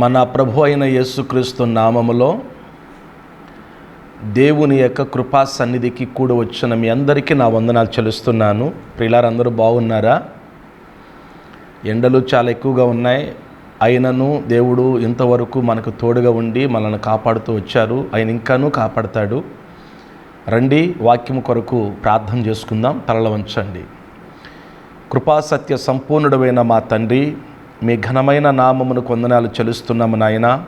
మన ప్రభు అయిన యేసుక్రీస్తు నామములో దేవుని యొక్క కృపా సన్నిధికి కూడి వచ్చిన మీ అందరికీ నా వందనాలు చెల్లిస్తున్నాను. ప్రియులారందరూ బాగున్నారా? ఎండలు చాలా ఎక్కువగా ఉన్నాయి. అయినను దేవుడు ఇంతవరకు మనకు తోడుగా ఉండి మనల్ని కాపాడుతూ వచ్చారు. ఆయన ఇంకానూ కాపాడతాడు. రండి వాక్యం కొరకు ప్రార్థన చేసుకుందాం. తలల వంచండి. కృపాసత్య సంపూర్ణుడమైన మా తండ్రి మీ ఘనమైన నామమును కొందనాలు చెలుస్తున్నాము నాయన.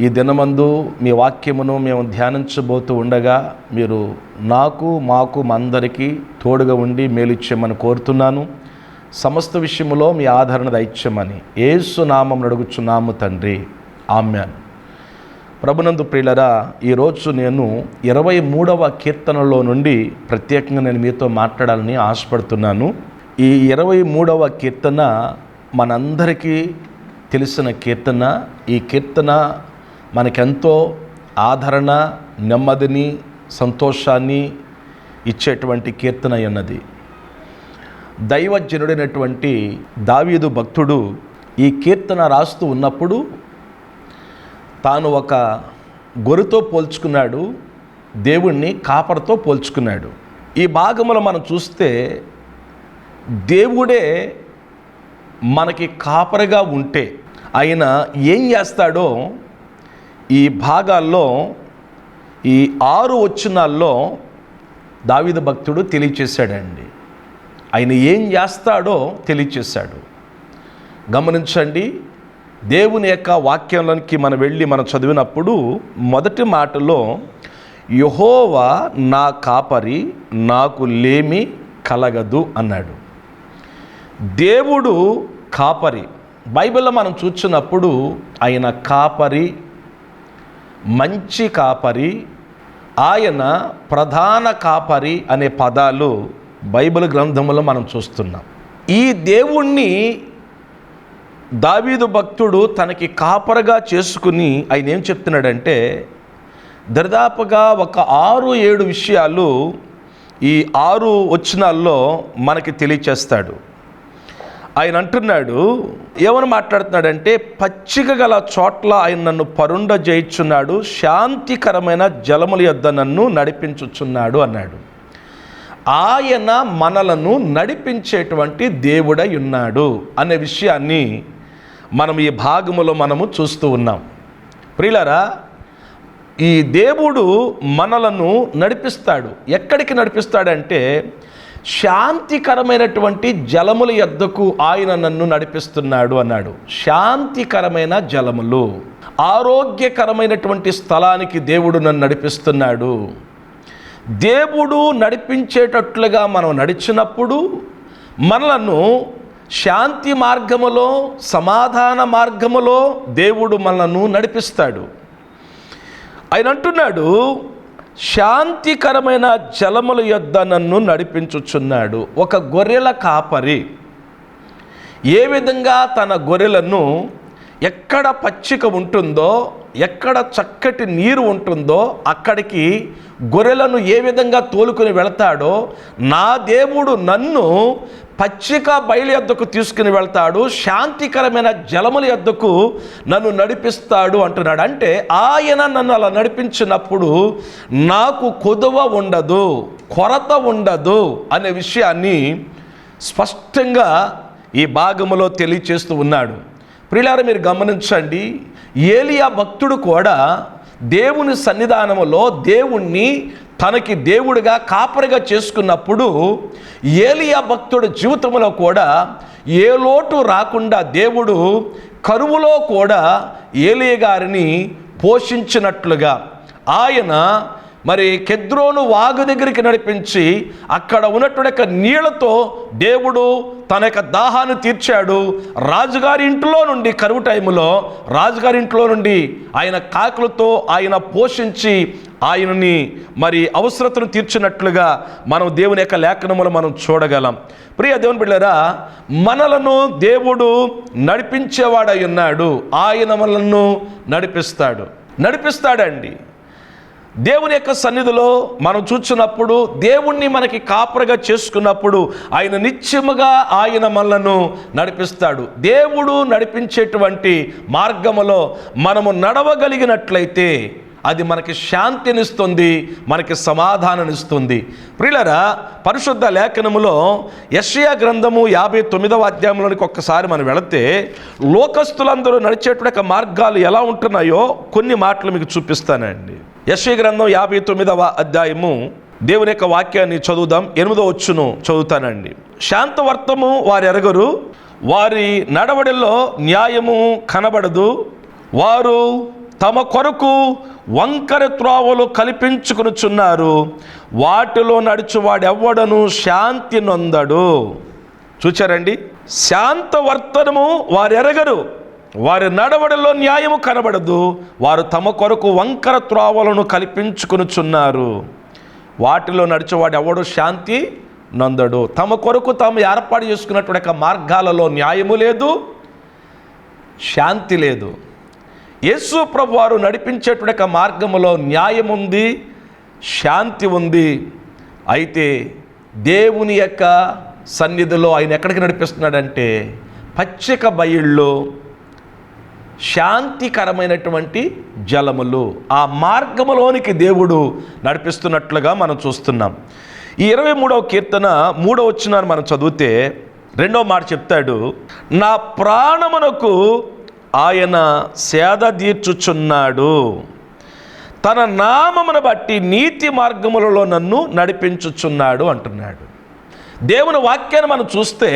ఈ దినమందు మీ వాక్యమును మేము ధ్యానించబోతూ ఉండగా మీరు నాకు మాకు మా అందరికీ తోడుగా ఉండి మేలిచ్చేమని కోరుతున్నాను. సమస్త విషయములో మీ ఆదరణ దైత్యమని ఏసు నామం అడుగుచున్నాము తండ్రి. ఆమ్యాన్ ప్రభునందు ప్రియులరా ఈరోజు నేను ఇరవై మూడవ కీర్తనలో నుండి ప్రత్యేకంగా నేను మీతో మాట్లాడాలని ఆశపడుతున్నాను. ఈ ఇరవై మూడవ కీర్తన మనందరికీ తెలిసిన కీర్తన. ఈ కీర్తన మనకెంతో ఆదరణ నెమ్మదిని సంతోషాన్ని ఇచ్చేటువంటి కీర్తన అన్నది. దైవజనుడైనటువంటి దావీదు భక్తుడు ఈ కీర్తన రాస్తూ ఉన్నప్పుడు తాను ఒక గొర్రెతో పోల్చుకున్నాడు దేవుణ్ణి కాపరతో పోల్చుకున్నాడు. ఈ భాగంలో మనం చూస్తే దేవుడే మనకి కాపరిగా ఉంటే ఆయన ఏం చేస్తాడో ఈ భాగాల్లో ఈ ఆరు వచ్చినాల్లో దావిద భక్తుడు తెలియచేశాడండి. ఆయన ఏం చేస్తాడో తెలియచేశాడు. గమనించండి దేవుని యొక్క వాక్యంలోనికి మనం వెళ్ళి మనం చదివినప్పుడు మొదటి మాటలో యహోవా నా కాపరి నాకు లేమి కలగదు అన్నాడు. దేవుడు కాపరి. బైబిల్లో మనం చూసినప్పుడు ఆయన కాపరి మంచి కాపరి ఆయన ప్రధాన కాపరి అనే పదాలు బైబిల్ గ్రంథంలో మనం చూస్తున్నాం. ఈ దేవుణ్ణి దావీదు భక్తుడు తనకి కాపరగా చేసుకుని ఆయన ఏం చెప్తున్నాడంటే దరిదాపుగా ఒక ఆరు ఏడు విషయాలు ఈ ఆరు వచనాల్లో మనకి తెలియచేస్తాడు. ఆయన అంటున్నాడు ఏమని మాట్లాడుతున్నాడంటే పచ్చిక గల చోట్ల ఆయన నన్ను పరుండ జయించున్నాడు శాంతికరమైన జలముల యొద్ద నన్ను నడిపించుచున్నాడు అన్నాడు. ఆయన మనలను నడిపించేటువంటి దేవుడై ఉన్నాడు అనే విషయాన్ని మనం ఈ భాగములో మనము చూస్తూ ఉన్నాం. ప్రియులరా ఈ దేవుడు మనలను నడిపిస్తాడు. ఎక్కడికి నడిపిస్తాడంటే శాంతికరమైనటువంటి జలముల యొద్దకు ఆయన నన్ను నడిపిస్తున్నాడు అన్నాడు. శాంతికరమైన జలములు ఆరోగ్యకరమైనటువంటి స్థలానికి దేవుడు నన్ను నడిపిస్తున్నాడు. దేవుడు నడిపించేటట్లుగా మనం నడిచినప్పుడు మనలను శాంతి మార్గములో సమాధాన మార్గములో దేవుడు మనలను నడిపిస్తాడు. ఆయన అంటున్నాడు శాంతికరమైన జలముల యొద్ద నన్ను నడిపించుచున్నాడు. ఒక గొర్రెల కాపరి ఏ విధంగా తన గొర్రెలను ఎక్కడ పచ్చిక ఉంటుందో ఎక్కడ చక్కటి నీరు ఉంటుందో అక్కడికి గొర్రెలను ఏ విధంగా తోలుకొని వెళతాడో నా దేవుడు నన్ను పచ్చిక బయలు యొద్దకు తీసుకుని వెళ్తాడు శాంతికరమైన జలముల యొద్దకు నన్ను నడిపిస్తాడు అంటున్నాడు. అంటే ఆయన నన్ను అలా నడిపించినప్పుడు నాకు కొదువ ఉండదు కొరత ఉండదు అనే విషయాన్ని స్పష్టంగా ఈ భాగములో తెలియచేస్తూ ఉన్నాడు. ప్రియులారా మీరు గమనించండి ఏలియా భక్తుడు కూడా దేవుని సన్నిధానములో దేవుణ్ణి తనకి దేవుడిగా కాపరిగా చేసుకున్నప్పుడు ఏలియా భక్తుడి జీవితంలో కూడా ఏ లోటు రాకుండా దేవుడు కరువులో కూడా ఏలియ గారిని పోషించినట్లుగా. ఆయన మరి కెద్రోను వాగు దగ్గరికి నడిపించి అక్కడ ఉన్నటువంటి యొక్క నీళ్ళతో దేవుడు తన యొక్క దాహాన్ని తీర్చాడు. రాజుగారి ఇంట్లో నుండి కరువు టైములో రాజుగారి ఇంట్లో నుండి ఆయన కాకులతో ఆయన పోషించి ఆయనని మరి అవసరతను తీర్చినట్లుగా మనం దేవుని యొక్క లేఖనములు మనం చూడగలం. ప్రియ దేవుని బిళ్ళరా మనలను దేవుడు నడిపించేవాడై ఉన్నాడు. ఆయన మనలను నడిపిస్తాడు. నడిపిస్తాడండి. దేవుని యొక్క సన్నిధిలో మనం చూచినప్పుడు దేవుణ్ణి మనకి కాపరగా చేసుకున్నప్పుడు ఆయన నిత్యముగా ఆయన మనలను నడిపిస్తాడు. దేవుడు నడిపించేటువంటి మార్గములో మనము నడవగలిగినట్లయితే అది మనకి శాంతినిస్తుంది మనకి సమాధానాన్నిస్తుంది ప్రియులరా పరిశుద్ధ లేఖనములో యషయా గ్రంథము యాభై తొమ్మిదవ అధ్యాయంలోనికి ఒక్కసారి మనం వెళితే లోకస్తులందరూ నడిచేటువంటి మార్గాలు ఎలా ఉంటున్నాయో కొన్ని మాటలు మీకు చూపిస్తానండి. యశ్వి గ్రంథం యాభై తొమ్మిదవ అధ్యాయము. దేవుని యొక్క వాక్యాన్ని చదువుదాం. ఎనిమిదో వచ్చును చదువుతానండి. శాంతవర్తము వారు ఎరగరు వారి నడవడిలో న్యాయము కనబడదు. వారు తమ కొరకు వంకర త్రోవలు కల్పించుకునుచున్నారు. వాటిలో నడుచువాడెవ్వడను శాంతి నొందడు. చూచారండి? శాంతవర్తనము వారు ఎరగరు వారి నడవడిలో న్యాయము కనబడదు. వారు తమ కొరకు వంకర త్రోవలను కల్పించుకొనుచున్నారు. వాటిలో నడిచేవాడు ఎవడు శాంతి నందడు. తమ కొరకు తాము ఏర్పాటు చేసుకున్నటువంటి మార్గాలలో న్యాయము లేదు శాంతి లేదు. యేసు ప్రభు వారు నడిపించేటువంటి మార్గములో న్యాయం ఉంది శాంతి ఉంది. అయితే దేవుని యొక్క సన్నిధిలో ఆయన ఎక్కడికి నడిపిస్తున్నాడంటే పచ్చిక బయళ్ళు శాంతికరమైనటువంటి జలములు. ఆ మార్గములోనికి దేవుడు నడిపిస్తున్నట్లుగా మనం చూస్తున్నాం. ఈ ఇరవై మూడవ కీర్తన మూడవ వచ్చినాన్ని మనం చదివితే రెండో మాట చెప్తాడు నా ప్రాణమునకు ఆయన సేద తీర్చుచున్నాడు. తన నామమును బట్టి నీతి మార్గములలో నన్ను నడిపించుచున్నాడు అంటున్నాడు. దేవుని వాక్యాన్ని మనం చూస్తే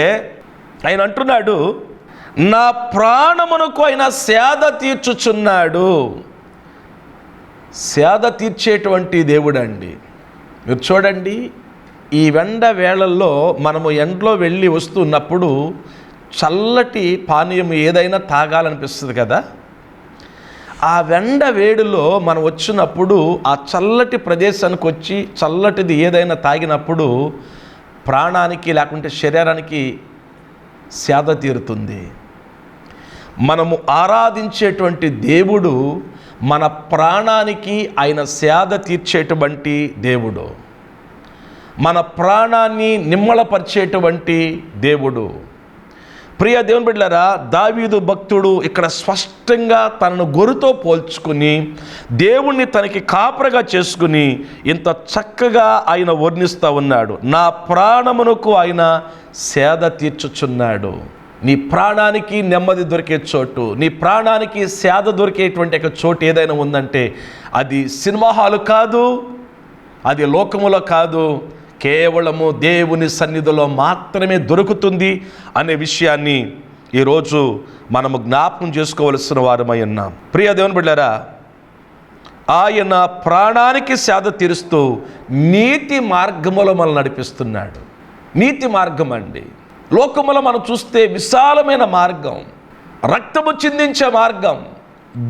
ఆయన అంటున్నాడు నా ప్రాణమునకు ఆయన సేద తీర్చుచున్నాడు. సేద తీర్చేటువంటి దేవుడండి. మీరు చూడండి ఈ వెండ వేళల్లో మనము ఎండలో వెళ్ళి వస్తున్నప్పుడు చల్లటి పానీయం ఏదైనా తాగాలనిపిస్తుంది కదా? ఆ వెండ వేడిలో మనం వచ్చినప్పుడు ఆ చల్లటి ప్రదేశానికి వచ్చి చల్లటిది ఏదైనా తాగినప్పుడు ప్రాణానికి లేకుంటే శరీరానికి సేద తీరుతుంది. మనము ఆరాధించేటువంటి దేవుడు మన ప్రాణానికి ఆయన సేద తీర్చేటువంటి దేవుడు. మన ప్రాణాన్ని నిమ్మలపరిచేటువంటి దేవుడు. ప్రియ దేవుని బిడ్డలారా దావీదు భక్తుడు ఇక్కడ స్పష్టంగా తనను గొరుతో పోల్చుకుని దేవుణ్ణి తనకి కాపరగా చేసుకుని ఇంత చక్కగా ఆయన వర్ణిస్తూ ఉన్నాడు. నా ప్రాణమునకు ఆయన సేద తీర్చుచున్నాడు. నీ ప్రాణానికి నెమ్మది దొరికే చోటు నీ ప్రాణానికి సేద దొరికేటువంటి ఒక చోటు ఏదైనా ఉందంటే అది సినిమా హాలు కాదు అది లోకములో కాదు. కేవలము దేవుని సన్నిధిలో మాత్రమే దొరుకుతుంది అనే విషయాన్ని ఈరోజు మనము జ్ఞాపకం చేసుకోవలసిన వారమై ఉన్నాం. ప్రియ దేవుని బిడ్డారా ఆయన ప్రాణానికి సేద తీరుస్తూ నీతి మార్గములో మనల్ని నడిపిస్తున్నాడు. నీతి మార్గం అండి. లోకములో మనం చూస్తే విశాలమైన మార్గం రక్తము చిందించే మార్గం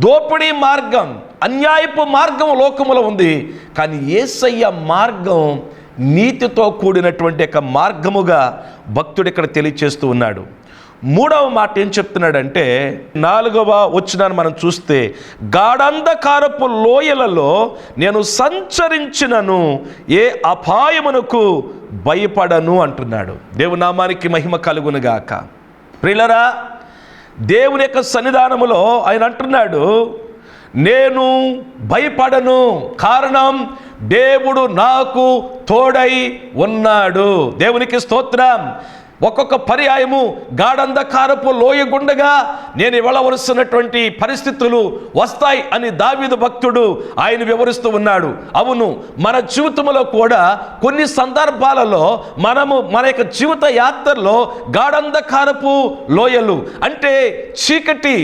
దోపిడీ మార్గం అన్యాయపు మార్గం లోకములో ఉంది. కానీ ఏసయ్య మార్గం నీతితో కూడినటువంటి ఒక మార్గముగా భక్తుడు ఇక్కడ తెలియచేస్తూ ఉన్నాడు. మూడవ మాట ఏం చెప్తున్నాడంటే నాలుగవ వచ్చినాన్ని మనం చూస్తే గాఢంధకారపు లోయలలో నేను సంచరించినను ఏ అపాయమునకు భయపడను అంటున్నాడు. దేవునామానికి మహిమ కలుగునుగాక ప్రిలరా దేవుని యొక్క సన్నిధానములో ఆయన అంటున్నాడు నేను భయపడను కారణం దేవుడు నాకు తోడై ఉన్నాడు. దేవునికి స్తోత్రం. ఒక్కొక్క పర్యాయము గాఢంధకారపు లోయ గుండగా నేను వెళ్ళవలసినటువంటి పరిస్థితులు వస్తాయి అని దావీదు భక్తుడు ఆయన వివరిస్తూ ఉన్నాడు. అవును మన జీవితంలో కూడా కొన్ని సందర్భాలలో మనము మన యొక్క జీవిత యాత్రలో గాఢంధకారపు లోయలు అంటే చీకటి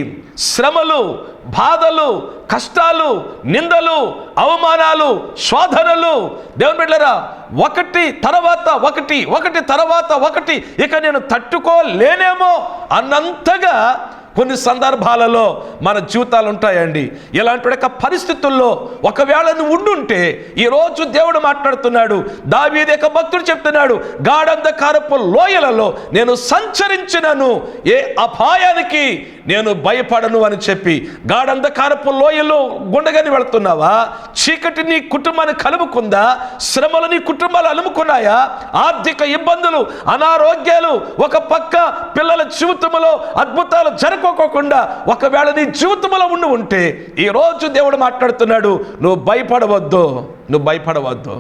శ్రమలు బాధలు కష్టాలు నిందలు అవమానాలు శోధనలు. దేవుని బిడ్డరా ఒకటి తర్వాత ఒకటి ఒకటి తర్వాత ఒకటి. ఇక నేను తట్టుకోలేనేమో అన్నంతగా కొన్ని సందర్భాలలో మన జీవితాలు ఉంటాయండి ఇలాంటి యొక్క పరిస్థితుల్లో ఒకవేళ నువ్వు ఉండుంటే ఈరోజు దేవుడు మాట్లాడుతున్నాడు దావీది యొక్క భక్తుడు చెప్తున్నాడు గాఢంధకారపు లోయలలో నేను సంచరించినను ఏ అపాయానికి నేను భయపడను అని చెప్పి. గాఢంధకారపు లోయలో గుండగని వెళుతున్నావా? చీకటి నీ కుటుంబాన్ని కలుముకుందా? శ్రమలు నీ కుటుంబాలు అలుముకున్నాయా? ఆర్థిక ఇబ్బందులు అనారోగ్యాలు ఒక పక్క పిల్లల జీవితంలో అద్భుతాలు జరగకోకుండా ఒకవేళ నీ జీవితంలో ఉండి ఉంటే ఈరోజు దేవుడు మాట్లాడుతున్నాడు నువ్వు భయపడవద్దు నువ్వు భయపడవద్దు.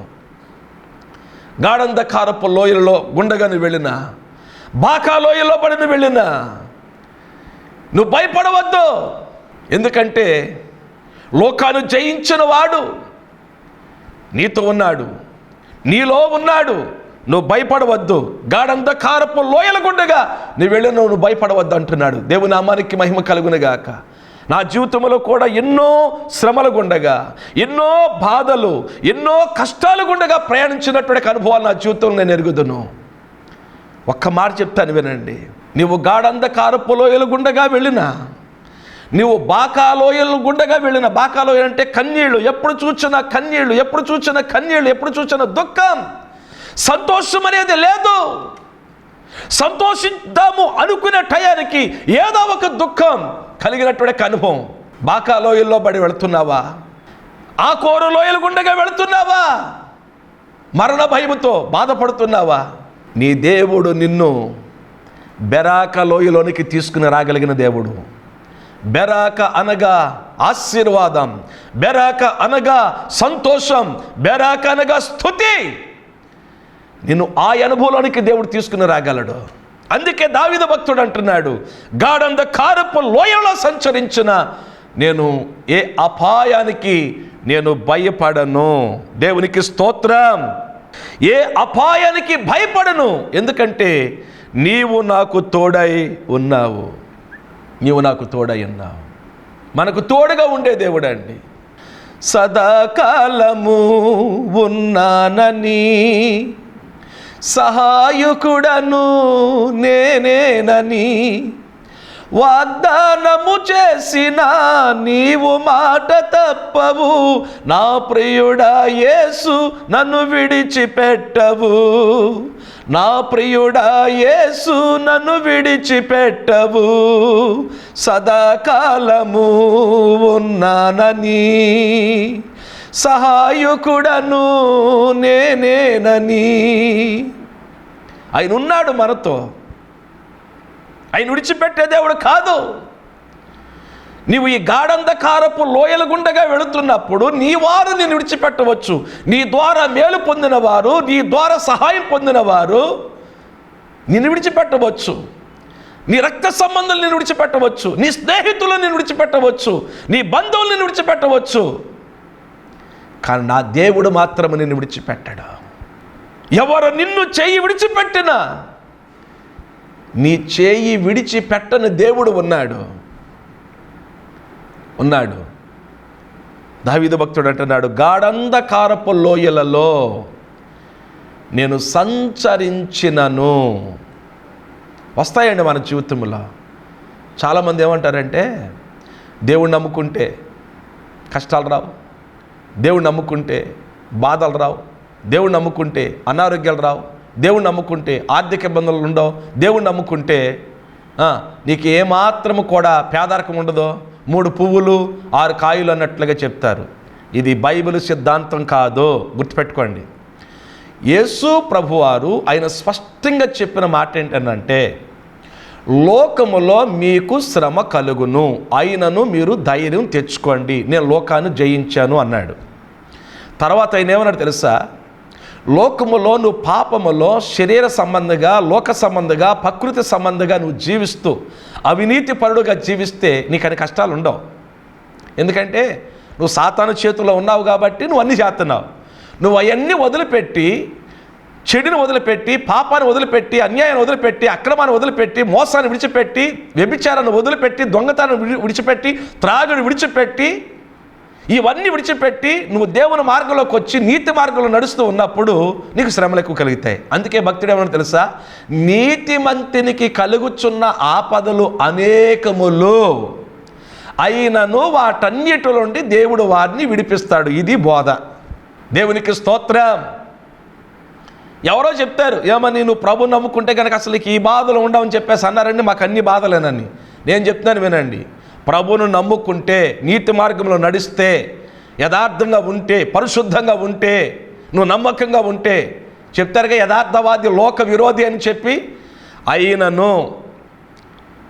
గాఢంధకారపు లోయలలో గుండగని వెళ్ళినా బాకా లోయలో పడిన వెళ్ళినా నువ్వు భయపడవద్దు. ఎందుకంటే లోకాను జయించిన వాడు నీతో ఉన్నాడు నీలో ఉన్నాడు. నువ్వు భయపడవద్దు. గాఢంధకారపు లోయల గుండగా నువ్వు వెళ్ళి నువ్వు భయపడవద్దు అంటున్నాడు. దేవుని నామానికి మహిమ కలుగునగాక. నా జీవితంలో కూడా ఎన్నో శ్రమలు గుండగా ఎన్నో బాధలు ఎన్నో కష్టాలు గుండగా ప్రయాణించినటువంటి అనుభవాలు నా జీవితంలో నేను ఎరుగుదును. ఒక్క మాట చెప్తాను వినండి. నీవు గాఢంధకారపు లోయలు గుండగా వెళ్ళినా నీవు బాకాలోయలు గుండగా వెళ్ళిన బాకాలోయలు అంటే కన్నీళ్ళు. ఎప్పుడు చూచిన కన్నీళ్ళు ఎప్పుడు చూచిన కన్నీళ్ళు ఎప్పుడు చూచిన దుఃఖం. సంతోషం అనేది లేదు. సంతోషిద్దాము అనుకునే టయానికి ఏదో ఒక దుఃఖం కలిగినటువంటి అనుభవం. బాకాలోయల్లో పడి వెళుతున్నావా? ఆ కోరు లోయలు గుండగా వెళుతున్నావా? మరణ భయముతో బాధపడుతున్నావా? నీ దేవుడు నిన్ను బెరాక లోయలోనికి తీసుకుని రాగలిగిన దేవుడు. బెరాక అనగా ఆశీర్వాదం బెరాక అనగా సంతోషం బెరాక అనగా స్థుతి. నిన్ను ఆ అనుభవంలోనికి దేవుడు తీసుకుని రాగలడు. అందుకే దావిద భక్తుడు అంటున్నాడు గాఢంద కారపు లోయలో సంచరించిన నేను ఏ అపాయానికి నేను భయపడను. దేవునికి స్తోత్రం. ఏ అపాయానికి భయపడను. ఎందుకంటే నీవు నాకు తోడై ఉన్నావు. నీవు నాకు తోడై ఉన్నావు. మనకు తోడుగా ఉండే దేవుడు అండి. సదాకాలము ఉన్నానని సహాయకుడను నేనేనని వాగ్దానము చేసిన నీవు మాట తప్పవు. నా ప్రియుడా యేసు నన్ను విడిచిపెట్టవు. నా ప్రియుడా యేసు నన్ను విడిచిపెట్టవు. సదాకాలము ఉన్నానని సహాయకుడను నేనేనని. ఆయన ఉన్నాడు మనతో. ఆయన విడిచిపెట్టే దేవుడు కాదు. నీవు ఈ గాఢంధకారపు లోయల గుండగా వెళుతున్నప్పుడు నీ వారు నేను విడిచిపెట్టవచ్చు. నీ ద్వారా మేలు పొందిన వారు నీ ద్వారా సహాయం పొందిన వారు నిన్ను విడిచిపెట్టవచ్చు. నీ రక్త సంబంధాలు నేను విడిచిపెట్టవచ్చు. నీ స్నేహితులను నేను విడిచిపెట్టవచ్చు. నీ బంధువులు నేను విడిచిపెట్టవచ్చు. కానీ నా దేవుడు మాత్రం నిన్ను విడిచిపెట్టడు. ఎవరు నిన్ను చేయి విడిచిపెట్టినా నీ చేయి విడిచిపెట్టని దేవుడు ఉన్నాడు. ఉన్నాడు. దావిద భక్తుడు అంటున్నాడు గాఢంధకారపు లోయలలో నేను సంచరించినను. వస్తాయండి మన జీవితంలో. చాలామంది ఏమంటారంటే దేవుడు నమ్ముకుంటే కష్టాలు రావు. దేవుడు నమ్ముకుంటే బాధలు రావు. దేవుడు నమ్ముకుంటే అనారోగ్యాలు రావు. దేవుడు నమ్ముకుంటే ఆర్థిక ఇబ్బందులు ఉండవు. దేవుడు నమ్ముకుంటే నీకు ఏమాత్రము కూడా పేదరికం ఉండదో మూడు పువ్వులు ఆరు కాయలు అన్నట్లుగా చెప్తారు. ఇది బైబిల్ సిద్ధాంతం కాదు గుర్తుపెట్టుకోండి. యేసు ప్రభువారు ఆయన స్పష్టంగా చెప్పిన మాట ఏంటంటే లోకములో మీకు శ్రమ కలుగును. అయినను మీరు ధైర్యం తెచ్చుకోండి. నేను లోకాన్ని జయించాను అన్నాడు. తర్వాత ఆయన ఏమన్నాడు తెలుసా? లోకములో నువ్వు పాపములో శరీర సంబంధంగా లోక సంబంధంగా ప్రకృతి సంబంధంగా నువ్వు జీవిస్తూ అవినీతి పరుడుగా జీవిస్తే నీకు అన్ని కష్టాలు ఉండవు. ఎందుకంటే నువ్వు సాతాను చేతుల్లో ఉన్నావు కాబట్టి నువ్వు అన్నీ చేస్తున్నావు. నువ్వు అవన్నీ వదిలిపెట్టి చెడుని వదిలిపెట్టి పాపాన్ని వదిలిపెట్టి అన్యాయాన్ని వదిలిపెట్టి అక్రమాన్ని వదిలిపెట్టి మోసాన్ని విడిచిపెట్టి వ్యభిచారాన్ని వదిలిపెట్టి దొంగతనాన్ని విడిచిపెట్టి త్రాగుని విడిచిపెట్టి ఇవన్నీ విడిచిపెట్టి నువ్వు దేవుని మార్గంలోకి వచ్చి నీతి మార్గంలో నడుస్తూ ఉన్నప్పుడు నీకు శ్రమలు ఎక్కువ కలుగుతాయి. అందుకే భక్తుడు ఏమన్నా తెలుసా? నీతిమంతునికి కలుగుచున్న ఆపదలు అనేకములు. అయినను వాటన్నిటి నుండి దేవుడు వారిని విడిపిస్తాడు. ఇది బోధ. దేవునికి స్తోత్రం. ఎవరో చెప్తారు ఏమని నువ్వు ప్రభు నమ్ముకుంటే కనుక అసలు ఈ బాధలు ఉండవని చెప్పేసి అన్నారండి మాకు అన్ని బాధలేనని నేను చెప్తున్నాను వినండి. ప్రభును నమ్ముకుంటే నీతి మార్గంలో నడిస్తే యథార్థంగా ఉంటే పరిశుద్ధంగా ఉంటే నువ్వు నమ్మకంగా ఉంటే చెప్తారుగా యథార్థవాది లోక విరోధి అని చెప్పి అయినను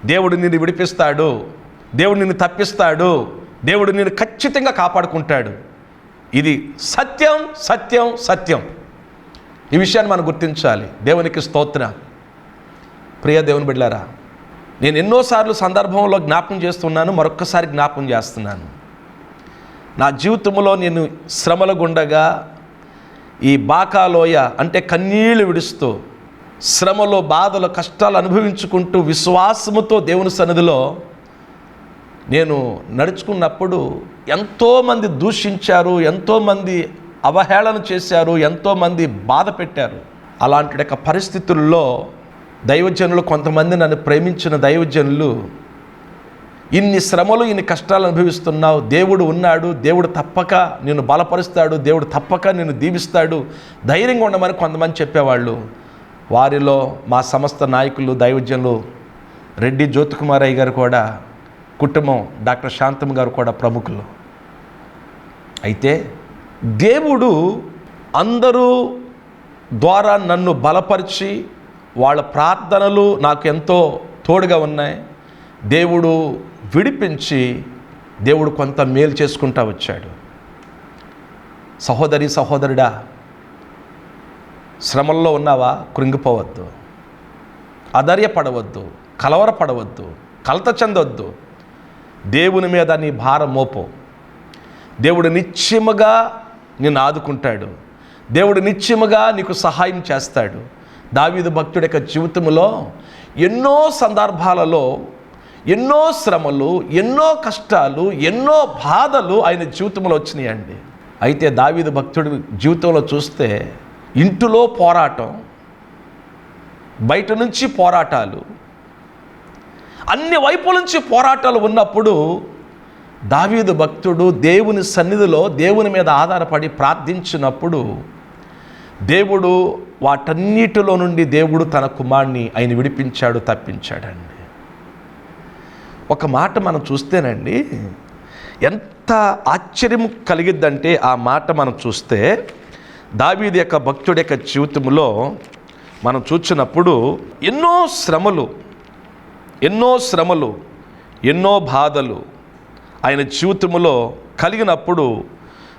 దేవుడు నిన్ను విడిపిస్తాడు దేవుడు నిన్ను తప్పిస్తాడు దేవుడు నిన్ను ఖచ్చితంగా కాపాడుకుంటాడు. ఇది సత్యం సత్యం సత్యం. ఈ విషయాన్ని మనం గుర్తించాలి. దేవునికి స్తోత్ర. ప్రియ దేవుని బిడ్డారా నేను ఎన్నోసార్లు సందర్భంలో జ్ఞాపకం చేస్తున్నాను మరొక్కసారి జ్ఞాపకం చేస్తున్నాను. నా జీవితంలో నేను శ్రమల గుండగా ఈ బాకాలోయ అంటే కన్నీళ్ళు విడుస్తూ శ్రమలో బాధలు కష్టాలు అనుభవించుకుంటూ విశ్వాసముతో దేవుని సన్నిధిలో నేను నడుచుకున్నప్పుడు ఎంతోమంది దూషించారు ఎంతోమంది అవహేళన చేశారు ఎంతోమంది బాధ పెట్టారు. అలాంటి యొక్క పరిస్థితుల్లో దైవజనులు కొంతమంది నన్ను ప్రేమించిన దైవజనులు ఇన్ని శ్రమలు ఇన్ని కష్టాలు అనుభవిస్తున్నావు దేవుడు ఉన్నాడు దేవుడు తప్పక నిన్ను బలపరుస్తాడు దేవుడు తప్పక నిన్ను దీవిస్తాడు ధైర్యంగా ఉండమని కొంతమంది చెప్పేవాళ్ళు. వారిలో మా సంస్థ నాయకులు దైవజనులు రెడ్డి జ్యోతికుమారయ్య గారు కూడా కుటుంబం డాక్టర్ శాంతం గారు కూడా ప్రముఖులు. అయితే దేవుడు అందరూ ద్వారా నన్ను బలపరిచి వాళ్ళ ప్రార్థనలు నాకు ఎంతో తోడుగా ఉన్నాయి. దేవుడు విడిపించి దేవుడు కొంత మేలు చేసుకుంటా వచ్చాడు. సహోదరి సహోదరుడా శ్రమల్లో ఉన్నావా? కృంగిపోవద్దు. అధైర్యపడవద్దు. కలవరపడవద్దు. కలత చెందొద్దు. దేవుని మీద నీ భారం మోపు. దేవుడు నిశ్చయముగా నిన్ను ఆదుకుంటాడు. దేవుడు నిత్యముగా నీకు సహాయం చేస్తాడు. దావీదు భక్తుడి యొక్క జీవితంలో ఎన్నో సందర్భాలలో ఎన్నో శ్రమలు ఎన్నో కష్టాలు ఎన్నో బాధలు ఆయన జీవితంలో వచ్చినాయండి. అయితే దావీదు భక్తుడి జీవితంలో చూస్తే ఇంటిలో పోరాటం బయట నుంచి పోరాటాలు అన్ని వైపుల నుంచి పోరాటాలు ఉన్నప్పుడు దావీదు భక్తుడు దేవుని సన్నిధిలో దేవుని మీద ఆధారపడి ప్రార్థించినప్పుడు దేవుడు వాటన్నిటిలో నుండి దేవుడు తన కుమారుని ఆయన విడిపించాడు తప్పించాడండి. ఒక మాట మనం చూస్తేనండి ఎంత ఆశ్చర్యం కలిగిద్దంటే ఆ మాట మనం చూస్తే దావీది యొక్క భక్తుడి యొక్క జీవితంలో మనం చూసినప్పుడు ఎన్నో శ్రమలు ఎన్నో శ్రమలు ఎన్నో బాధలు ఆయన జీవితంలో కలిగినప్పుడు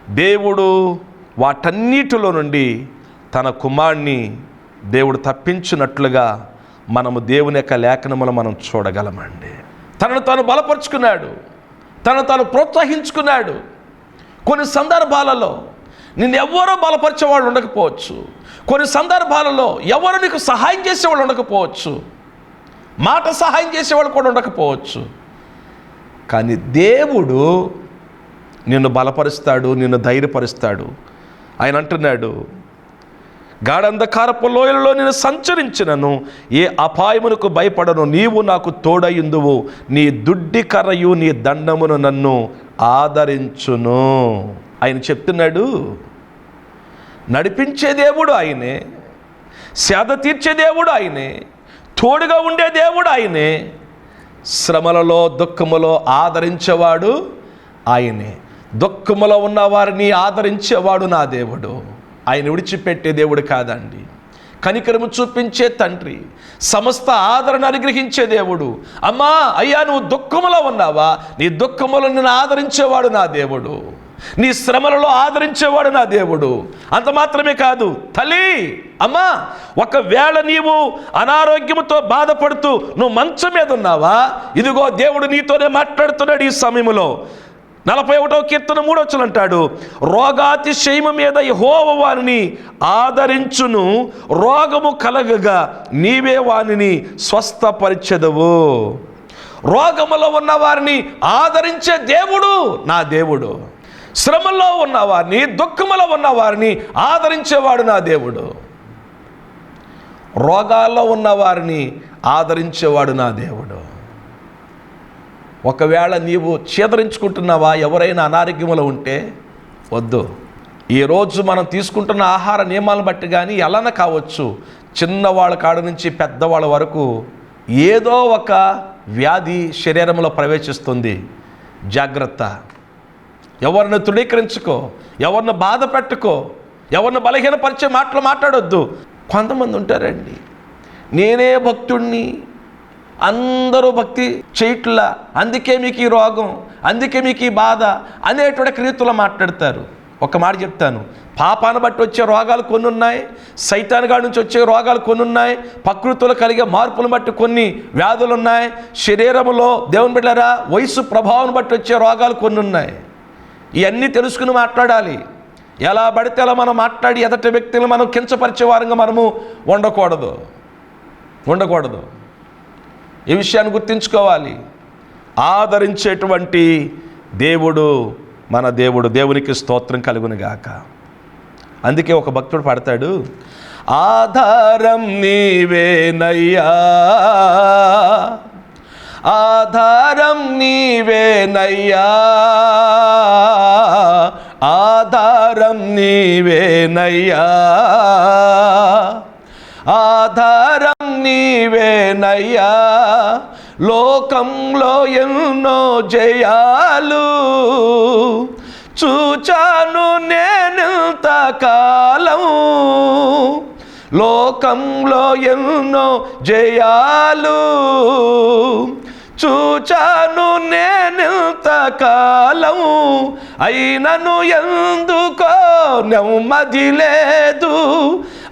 దేవుడు వాటన్నిటిలో నుండి తన కుమారుణ్ణి దేవుడు తప్పించినట్లుగా మనము దేవుని యొక్క లేఖనములు మనం చూడగలమండి. తనను తాను బలపరుచుకున్నాడు. తనను తాను ప్రోత్సహించుకున్నాడు. కొన్ని సందర్భాలలో నిన్ను ఎవరో బలపరిచేవాళ్ళు ఉండకపోవచ్చు. కొన్ని సందర్భాలలో ఎవరు నీకు సహాయం చేసేవాళ్ళు ఉండకపోవచ్చు. మాట సహాయం చేసేవాళ్ళు కూడా ఉండకపోవచ్చు. కానీ దేవుడు నిన్ను బలపరుస్తాడు నిన్ను ధైర్యపరుస్తాడు. ఆయన అంటున్నాడు గాఢంధకారపు లోయలలో నేను సంచరించినను ఏ అపాయమునకు భయపడను నీవు నాకు తోడయుందువు నీ దుడ్డి కర్రయు నీ దండమును నన్ను ఆదరించును. ఆయన చెప్తున్నాడు నడిపించే దేవుడు ఆయనే సేద తీర్చే దేవుడు ఆయనే తోడుగా ఉండే దేవుడు ఆయనే శ్రమలలో దుఃఖములో ఆదరించేవాడు ఆయనే. దుఃఖములో ఉన్న వారిని ఆదరించేవాడు నా దేవుడు. ఆయన విడిచిపెట్టే దేవుడు కాదండి. కనికరము చూపించే తండ్రి సమస్త ఆదరణ అనుగ్రహించే దేవుడు. అమ్మా అయ్యా నువ్వు దుఃఖములో ఉన్నావా? నీ దుఃఖములో నిన్ను ఆదరించేవాడు నా దేవుడు. నీ శ్రమలలో ఆదరించేవాడు నా దేవుడు. అంత మాత్రమే కాదు తల్లి అమ్మా ఒకవేళ నీవు అనారోగ్యంతో బాధపడుతూ నువ్వు మంచం మీద ఉన్నావా? ఇదిగో దేవుడు నీతోనే మాట్లాడుతున్నాడు ఈ సమయంలో. నలభై ఒకటో కీర్తన మూడొచ్చులు అంటాడు రోగాతిశయము మీద యహోవ వారిని ఆదరించును రోగము కలగగా నీవే వారిని స్వస్థపరిచెదవు. రోగములో ఉన్న వారిని ఆదరించే దేవుడు నా దేవుడు. శ్రమలో ఉన్నవారిని దుఃఖములో ఉన్న వారిని ఆదరించేవాడు నా దేవుడు. రోగాల్లో ఉన్న వారిని ఆదరించేవాడు నా దేవుడు. ఒకవేళ నీవు చేదరించుకుంటున్నావా ఎవరైనా అనారోగ్యములో ఉంటే వద్దు. ఈరోజు మనం తీసుకుంటున్న ఆహార నియమాలను బట్టి కానీ ఎలాన కావచ్చు చిన్నవాళ్ళ కాడ నుంచి పెద్దవాళ్ళ వరకు ఏదో ఒక వ్యాధి శరీరంలో ప్రవేశిస్తుంది. జాగ్రత్త. ఎవరిని తృణీకరించుకో ఎవరిని బాధ పెట్టుకో ఎవరిని బలహీనపరిచే మాటలు మాట్లాడొద్దు. కొంతమంది ఉంటారండి నేనే భక్తుణ్ణి అందరూ భక్తి చేయట్లా అందుకే మీకు ఈ రోగం అందుకే మీకు ఈ బాధ అనేటువంటి రీతిలో మాట్లాడతారు. ఒక మాట చెప్తాను పాపాన్ని బట్టి వచ్చే రోగాలు కొన్ని ఉన్నాయి సైతాన్గాడి నుంచి వచ్చే రోగాలు కొన్ని ఉన్నాయి ప్రకృతిలో కలిగే మార్పులు బట్టి కొన్ని వ్యాధులు ఉన్నాయి శరీరంలో దేవుని బిడ్డరా వయసు ప్రభావం బట్టి వచ్చే రోగాలు కొన్ని ఉన్నాయి ఇవన్నీ తెలుసుకుని మాట్లాడాలి. ఎలా పడితే అలా మనం మాట్లాడి ఎదటి వ్యక్తులు మనం కించపరిచే వారంగా మనము ఉండకూడదు. ఉండకూడదు. ఈ విషయాన్ని గుర్తుంచుకోవాలి. ఆదరించేటువంటి దేవుడు మన దేవుడు. దేవునికి స్తోత్రం కలుగునుగాక అందుకే ఒక భక్తుడు పాడతాడు ఆధారం నీవేనయ్యా ఆధారం నీవేనయ్యా. ఆధారం నీవేనయ్యా. ఆధారం నీవేనయ్యా. లోకంలో ఎన్నో జయాలు చూచాను నేనెంత కాలం. లోకంలో ఎన్నో జయాలు చూచాను నేనెంత కాలం అయినను ఎందుకో నెమ్మది లేదు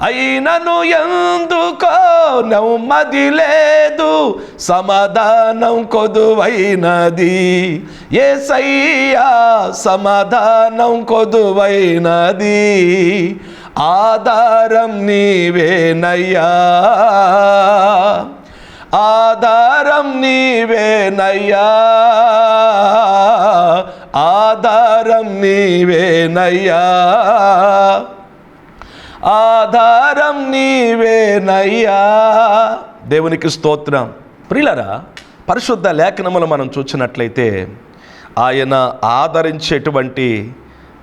అయినను ఎందుకో నెమ్మది లేదు సమాధానం కొదువైనది. ఏసయ్యా సమాధానం కొదువైనది. ఆధారం నీవేనయ్యా. ఆధారం నీవేనయ్యా. ఆధారం నీవేనయ్యా. ఆధారం నీవేనయ్యా. దేవునికి స్తోత్రం. ప్రిలరా పరిశుద్ధ లేఖనములు మనం చూసినట్లయితే ఆయన ఆదరించేటువంటి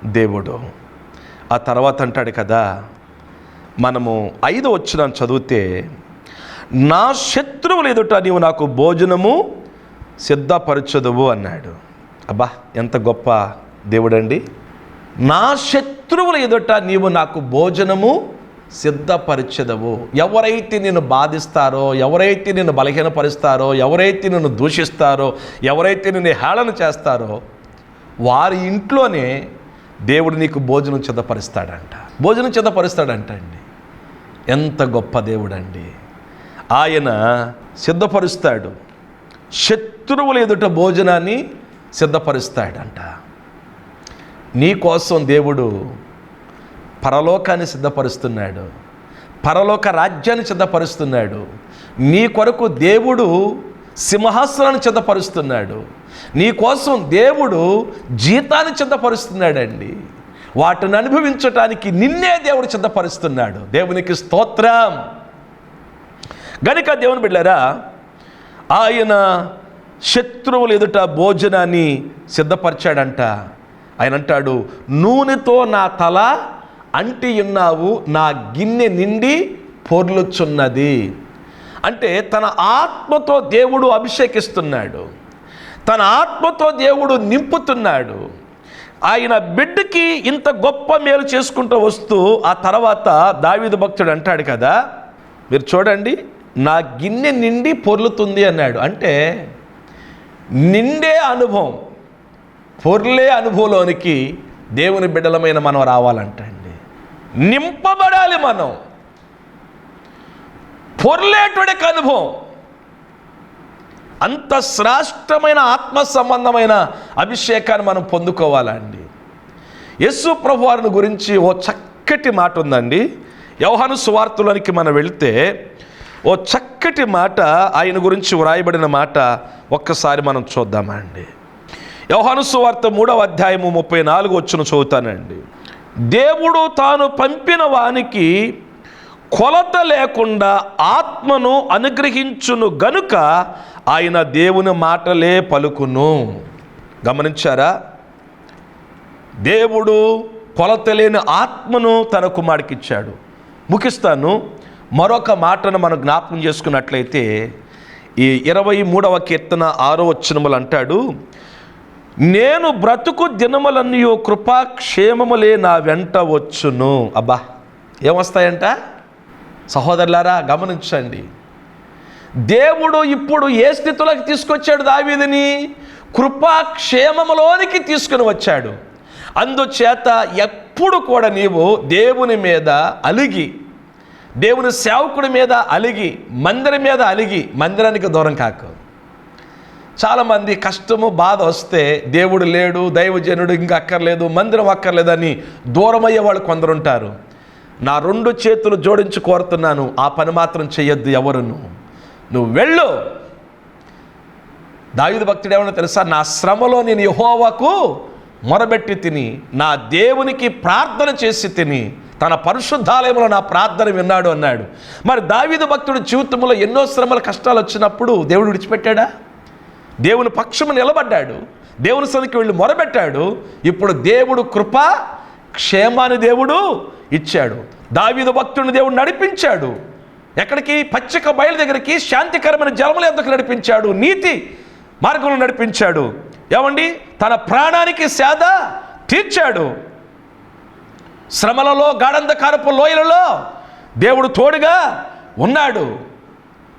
దేవుడు. ఆ తర్వాత అంటాడు కదా మనము ఐదు వచ్చిన చదివితే నా శత్రువులు ఎదుట నీవు నాకు భోజనము సిద్ధపరచదువు అన్నాడు. అబ్బా ఎంత గొప్ప దేవుడండి. నా శత్రువుల ఎదుట నీవు నాకు భోజనము సిద్ధపరచదవు. ఎవరైతే నేను బాధిస్తారో ఎవరైతే నేను బలహీనపరుస్తారో ఎవరైతే నేను దూషిస్తారో ఎవరైతే నేను హేళన చేస్తారో వారి ఇంట్లోనే దేవుడు నీకు భోజనం సిద్ధపరుస్తాడంట. భోజనం సిద్ధపరుస్తాడంట అండి ఎంత గొప్ప దేవుడండి. ఆయన సిద్ధపరుస్తాడు. శత్రువుల ఎదుట భోజనాన్ని సిద్ధపరుస్తాడంట. నీ కోసం దేవుడు పరలోకాన్ని సిద్ధపరుస్తున్నాడు. పరలోక రాజ్యాన్ని సిద్ధపరుస్తున్నాడు. నీ కొరకు దేవుడు సింహాసనాన్ని సిద్ధపరుస్తున్నాడు. నీ కోసం దేవుడు జీతాన్ని సిద్ధపరుస్తున్నాడండి. వాటిని అనుభవించటానికి నిన్నే దేవుడు సిద్ధపరుస్తున్నాడు. దేవునికి స్తోత్రం. గనుక దేవుని బిడ్డారా ఆయన శత్రువులు ఎదుట భోజనాన్ని సిద్ధపరిచాడంట. ఆయన అంటాడు నూనెతో నా తల అంటి ఉన్నావు నా గిన్నె నిండి పొర్లుచున్నది. అంటే తన ఆత్మతో దేవుడు అభిషేకిస్తున్నాడు. తన ఆత్మతో దేవుడు నింపుతున్నాడు. ఆయన బిడ్డకి ఇంత గొప్ప మేలు చేసుకుంటూ వస్తూ ఆ తర్వాత దావిద భక్తుడు అంటాడు కదా. మీరు చూడండి. నా గిన్నె నిండి పొర్లుతుంది అన్నాడు. అంటే నిండే అనుభవం పొర్లే అనుభవంలోనికి దేవుని బిడ్డలమైన మనం రావాలంటండి. నింపబడాలి మనం. పొర్లేటువంటి అనుభవం. అంత శ్రేష్టమైన ఆత్మ సంబంధమైన అభిషేకాన్ని మనం పొందుకోవాలండి. యేసు ప్రభువారిని గురించి ఓ చక్కటి మాట ఉందండి. యవహాను సువార్తలోనికి మనం వెళితే ఓ చక్కటి మాట ఆయన గురించి వ్రాయబడిన మాట ఒక్కసారి మనం చూద్దామండి. యవహాను సువార్త మూడవ అధ్యాయము ముప్పై నాలుగు వచ్చిన చదువుతానండి. దేవుడు తాను పంపిన వానికి కొలత లేకుండా ఆత్మను అనుగ్రహించును గనుక ఆయన దేవుని మాటలే పలుకును. గమనించారా? దేవుడు కొలత లేని ఆత్మను తన కుమారుడికిచ్చాడు ముగిస్తాను. మరొక మాటను మనం జ్ఞాపకం చేసుకున్నట్లయితే ఈ ఇరవై మూడవ కీర్తన ఆరో వచ్చినములు అంటాడు నేను బ్రతుకు దినములన్నీ కృపాక్షేమములే నా వెంట వచ్చును. అబ్బా ఏమొస్తాయంట? సహోదరులారా గమనించండి. దేవుడు ఇప్పుడు ఏ స్థితిలోకి తీసుకొచ్చాడు దావీదిని? కృపాక్షేమములోనికి తీసుకుని వచ్చాడు. అందుచేత ఎప్పుడు కూడా నీవు దేవుని మీద అలిగి దేవుని సేవకుడి మీద అలిగి మందిరం మీద అలిగి మందిరానికి దూరం కాకు. చాలామంది కష్టము బాధ వస్తే దేవుడు లేడు దైవజనుడు ఇంకా అక్కర్లేదు మందిరం అక్కర్లేదని దూరమయ్యే వాళ్ళు కొందరుంటారు నా రెండు చేతులు జోడించి కోరుతున్నాను ఆ పని మాత్రం చెయ్యొద్దు ఎవరును. నువ్వు వెళ్ళు. దాయుధ భక్తుడు ఏమన్నా తెలుసా? నా శ్రమలో నేను యహోవాకు మొరబెట్టి తిని నా దేవునికి ప్రార్థన చేసి తిని తన పరిశుద్ధాలయంలో నా ప్రార్థన విన్నాడు అన్నాడు. మరి దావీదు భక్తుడి జీవితంలో ఎన్నో శ్రమల కష్టాలు వచ్చినప్పుడు దేవుడు విడిచిపెట్టాడా? దేవుని పక్షము నిలబడ్డాడు. దేవుని సదికి వెళ్ళి మొరబెట్టాడు ఇప్పుడు దేవుడు కృప క్షేమాన్ని దేవుడు ఇచ్చాడు. దావీదు భక్తుడిని దేవుడు నడిపించాడు. ఎక్కడికి? పచ్చిక బయలు దగ్గరికి శాంతికరమైన జలముల ఎందుకు నడిపించాడు. నీతి మార్గంలో నడిపించాడు. ఏమండి? తన ప్రాణానికి సేద తీర్చాడు. శ్రమలలో గాఢంధకారపు లోయలలో దేవుడు తోడుగా ఉన్నాడు.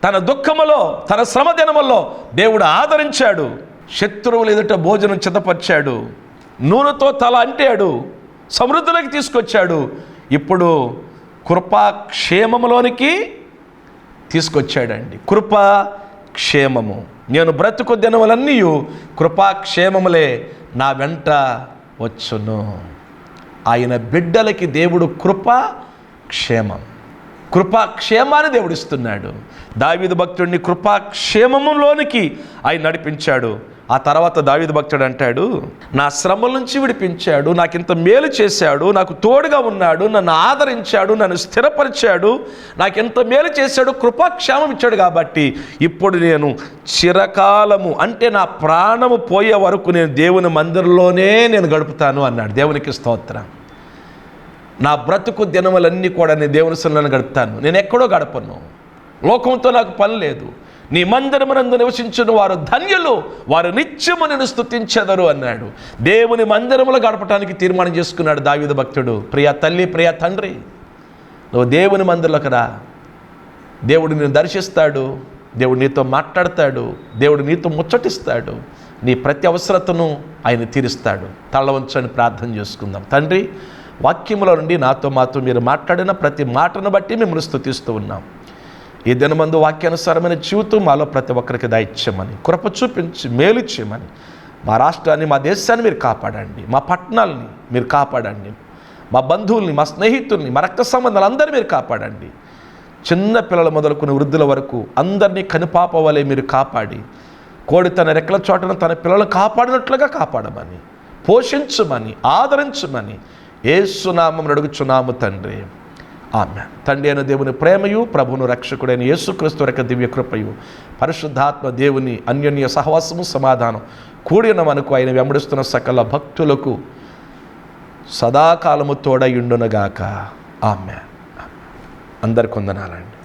తన దుఃఖములో తన శ్రమ దినముల్లో దేవుడు ఆదరించాడు. శత్రువులు ఎదుట భోజనం చితపరిచాడు. నూనెతో తల అంటాడు. సమృద్ధిలోకి తీసుకొచ్చాడు. ఇప్పుడు కృపా క్షేమములోనికి తీసుకొచ్చాడండి. కృపాక్షేమము. నేను బ్రతుకు దినములన్నీ కృపాక్షేమములే నా వెంట వచ్చును. ఆయన బిడ్డలకి దేవుడు కృప క్షేమం. కృపాక్షేమాన్ని దేవుడిస్తున్నాడు దేవుడు ఇస్తున్నాడు. భక్తుడిని కృపాక్షేమములోనికి ఆయన నడిపించాడు. ఆ తర్వాత దావిద భక్తుడు అంటాడు నా శ్రమల నుంచి విడిపించాడు నాకు ఇంత మేలు చేశాడు నాకు తోడుగా ఉన్నాడు నన్ను ఆదరించాడు నన్ను స్థిరపరిచాడు నాకు ఎంత మేలు చేశాడు కృపాక్షేమం ఇచ్చాడు కాబట్టి ఇప్పుడు నేను చిరకాలము అంటే నా ప్రాణము పోయే వరకు నేను దేవుని మందిరంలోనే నేను గడుపుతాను అన్నాడు. దేవునికి స్తోత్రం. నా బ్రతుకు దినములన్నీ కూడా నేను దేవుని సన్నిధిలో గడుపుతాను. నేను ఎక్కడో గడపను. లోకంతో నాకు పని లేదు. నీ మందిరమునందు నివసించిన వారు ధన్యులు. వారు నిత్యము నేను స్థుతించెదరు అన్నాడు. దేవుని మందిరములో గడపటానికి తీర్మానం చేసుకున్నాడు దావిద భక్తుడు. ప్రియా తల్లి ప్రియ తండ్రి నువ్వు దేవుని మందిరంలోకి రా. దేవుడు నిన్ను దర్శిస్తాడు. దేవుడు నీతో మాట్లాడతాడు. దేవుడు నీతో ముచ్చటిస్తాడు. నీ ప్రతి అవసరతను ఆయన తీరుస్తాడు. తళ్ళ వంచని ప్రార్థన చేసుకుందాం. తండ్రి వాక్యముల నుండి నాతో మాతో మీరు మాట్లాడిన ప్రతి మాటను బట్టి మిమ్మల్ని స్థుతిస్తూ ఉన్నాం. ఈ దినమందు వాక్యానుసారమైన జీవితం మాలో ప్రతి ఒక్కరికి దాయిచ్చామని కృప చూపించి మేలు చేయమని మా రాష్ట్రాన్ని మా దేశాన్ని మీరు కాపాడండి మా పట్టణాలని మీరు కాపాడండి మా బంధువుల్ని మా స్నేహితుల్ని మా రక్త సంబంధాలు అందరినీ మీరు కాపాడండి. చిన్న పిల్లల మొదలుకుని వృద్ధుల వరకు అందరినీ కనుపాప వలె మీరు కాపాడి కోడి తన రెక్కల చోటన తన పిల్లలను కాపాడినట్లుగా కాపాడమని పోషించమని ఆదరించమని ఏసునామం అడుగుచున్నాము తండ్రి. ఆమె తండ్రి అయిన దేవుని ప్రేమయు ప్రభువును రక్షకుడైన యేసుక్రీస్తు యొక్క దివ్య కృపయు పరిశుద్ధాత్మ దేవుని అన్యోన్య సహవాసము సమాధానం కూడిన మనకు ఆయన వెంబడిస్తున్న సకల భక్తులకు సదాకాలము తోడయుండునగాక ఆమె అందరికి వందనాలండి.